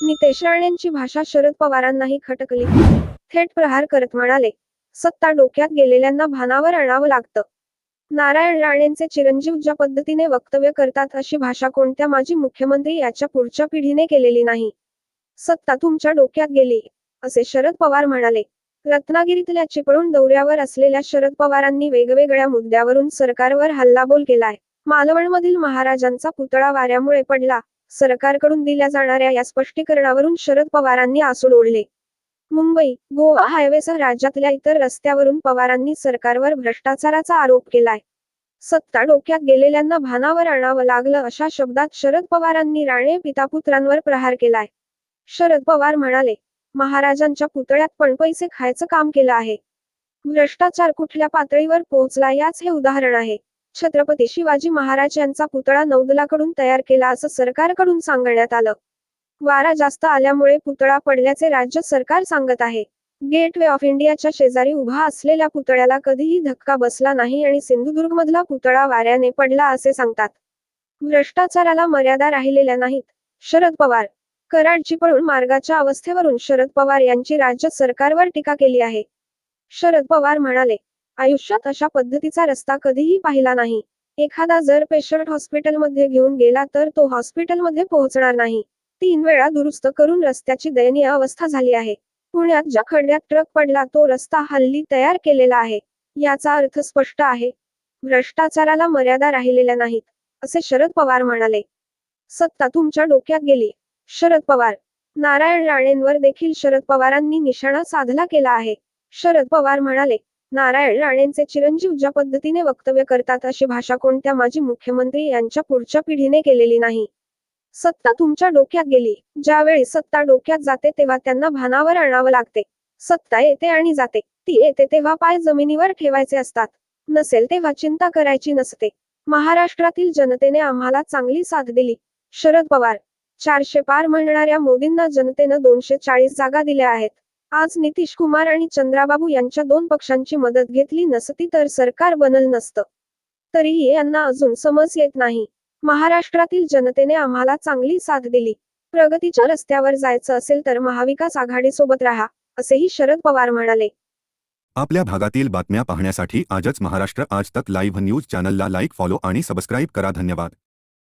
नितेश राणेंची भाषा शरद पवारांनाही खटकली. थेट प्रहार करत म्हणाले सत्ता डोक्यात गेलेल्यांना भानावर आणावं लागतं. नारायण राणेंचे चिरंजीव ज्या पद्धतीने वक्तव्य करतात अशी भाषा कोणत्या माजी मुख्यमंत्री याच्या पुढच्या पिढीने केलेली नाही. सत्ता तुमच्या डोक्यात गेली असे शरद पवार म्हणाले. रत्नागिरीतल्या चिपळूण दौऱ्यावर असलेल्या शरद पवारांनी वेगवेगळ्या मुद्द्यावरून सरकारवर हल्लाबोल केलाय. मालवणमधील महाराजांचा पुतळा वाऱ्यामुळे पडला सरकारकडून दिल्या जाणाऱ्या या स्पष्टीकरणावरून शरद पवारांनी आसूड ओढले. मुंबई गोवा हायवेसह राज्यातल्या इतर रस्त्यावरून पवारांनी सरकारवर भ्रष्टाचाराचा आरोप केलाय. सत्ता डोक्यात गेलेल्यांना भानावर आणावं लागलं अशा शब्दात शरद पवारांनी राणे पितापुत्रांवर प्रहार केलाय. शरद पवार म्हणाले महाराजांच्या पुतळ्यात पण पैसे खायचं काम केलं आहे. भ्रष्टाचार कुठल्या पातळीवर पोहोचला याच हे उदाहरण आहे. छत्रपती शिवाजी महाराज यांचा पुतळा नौदलाकडून तयार केला असं सरकारकडून सांगण्यात आलं. वारा जास्त आल्यामुळे पुतळा पडल्याचे राज्य सरकार सांगत आहे. गेटवे ऑफ इंडियाच्या शेजारी उभा असलेल्या पुतळ्याला कधीही धक्का बसला नाही आणि सिंधुदुर्गमधला पुतळा वाऱ्याने पडला असे सांगतात. भ्रष्टाचाराला मर्यादा राहिलेल्या नाहीत. शरद पवार. कराडची पळून मार्गाच्या अवस्थेवरून शरद पवार यांची राज्य सरकारवर टीका केली आहे. शरद पवार म्हणाले आयुष्यात अशा पद्धतीचा रस्ता कधीही पाहिला नाही. एखादा जर पेशंट हॉस्पिटलमध्ये घेऊन गेला तर तो हॉस्पिटलमध्ये पोहोचणार नाही. तीन वेळा दुरुस्त करून रस्त्याची दयनीय अवस्था झाली आहे. पुण्यात ज्या खड्ड्यात ट्रक पडला तो रस्ता हल्ली तयार केलेला आहे. याचा अर्थ स्पष्ट आहे. भ्रष्टाचाराला मर्यादा राहिलेल्या नाहीत असे शरद पवार म्हणाले. सत्ता तुमच्या डोक्यात गेली. शरद पवार. नारायण राणेंवर देखील शरद पवारांनी निशाणा साधला केला आहे. शरद पवार म्हणाले नारायण राणेंचे चिरंजीव ज्या पद्धतीने वक्तव्य करतात अशी भाषा कोणत्या माजी मुख्यमंत्री यांच्या पुढच्या पिढीने केलेली नाही? सत्ता तुमच्या डोक्यात गेली. ज्यावेळी सत्ता डोक्यात जाते तेव्हा त्यांना भानावर आणावं लागते. सत्ता येते आणि जाते. ती येते तेव्हा पाय जमिनीवर ठेवायचे असतात. नसेल तेव्हा चिंता करायची नसते. महाराष्ट्रातील जनतेने आम्हाला चांगली साथ दिली. शरद पवार चारशे पार म्हणणाऱ्या मोदींना जनतेनं दोनशे चाळीस जागा दिल्या आहेत. आज नितीश कुमार आणि चंद्राबाबू यांच्या दोन पक्षांची मदत घेतली नसती तर सरकार बनल नसतं. तरीही यांना अजून समज येत नाही. महाराष्ट्रातील जनतेने आम्हाला चांगली साथ दिली. प्रगतीच्या रस्त्यावर जायचं असेल तर महाविकास आघाडीसोबत राहा असेही शरद पवार म्हणाले. आपल्या भागातील बातम्या पाहण्यासाठी आजच महाराष्ट्र आज तक लाईव्ह न्यूज चॅनलला लाईक फॉलो आणि सबस्क्राईब करा. धन्यवाद.